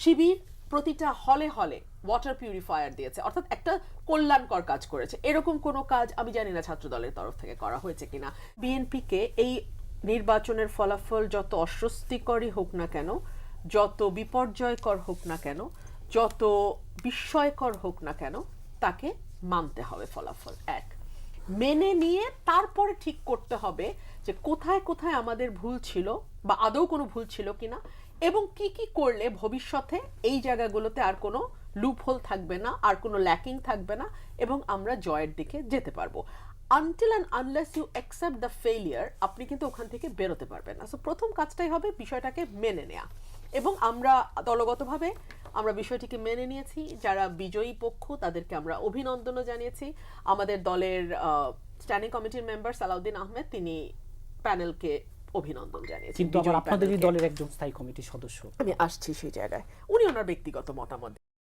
শিবির প্রতিটা হলে হলে ওয়াটার পিউরিফায়ার দিয়েছে। অর্থাৎ একটা কল্যাণকর কাজ করেছে। এরকম কোনো কাজ আমি জানি না ছাত্র দলের তরফ থেকে করা হয়েছে কিনা। বিএনপিকে এই নির্বাচনের ফলাফল যত অস্বস্তিকরই হোক না কেন, যত বিপর্যয়কর হোক না কেন, যত বিস্ময়কর হোক না কেন, তাকে মানতে হবে ফলাফল এক। মেনে নিয়ে তারপরে ঠিক করতে হবে যে কোথায় কোথায় আমাদের ভুল ছিল বা আদৌ কোনো ভুল ছিল কিনা এবং কি কি করলে ভবিষ্যতে এই জায়গাগুলোতে আর কোনো লুপহোল থাকবে না, আর কোনো ল্যাকিং থাকবে না এবং আমরা জয়ের দিকে যেতে পারব। Until and unless you accept the failure আপনি কিন্তু ওখান থেকে বেরোতে পারবেন না। সো প্রথম কাজটাই হবে বিষয়টাকে মেনে নেওয়া এবং আমরা দলগতভাবে আমরা বিষয়টিকে মেনে নিয়েছি। যারা বিজয়ী পক্ষ তাদেরকে আমরা অভিনন্দনও জানিয়েছি। আমাদের দলের স্ট্যান্ডিং কমিটির মেম্বার সালাউদ্দিন আহমেদ তিনি প্যানেলকে অভিনন্দন জানিয়েছেন। কিন্তু আবার আপনাদেরই দলের একজন স্থায়ী কমিটির সদস্য। আমি আসছি সেই জায়গায়। উনি ওনার ব্যক্তিগত মতামত।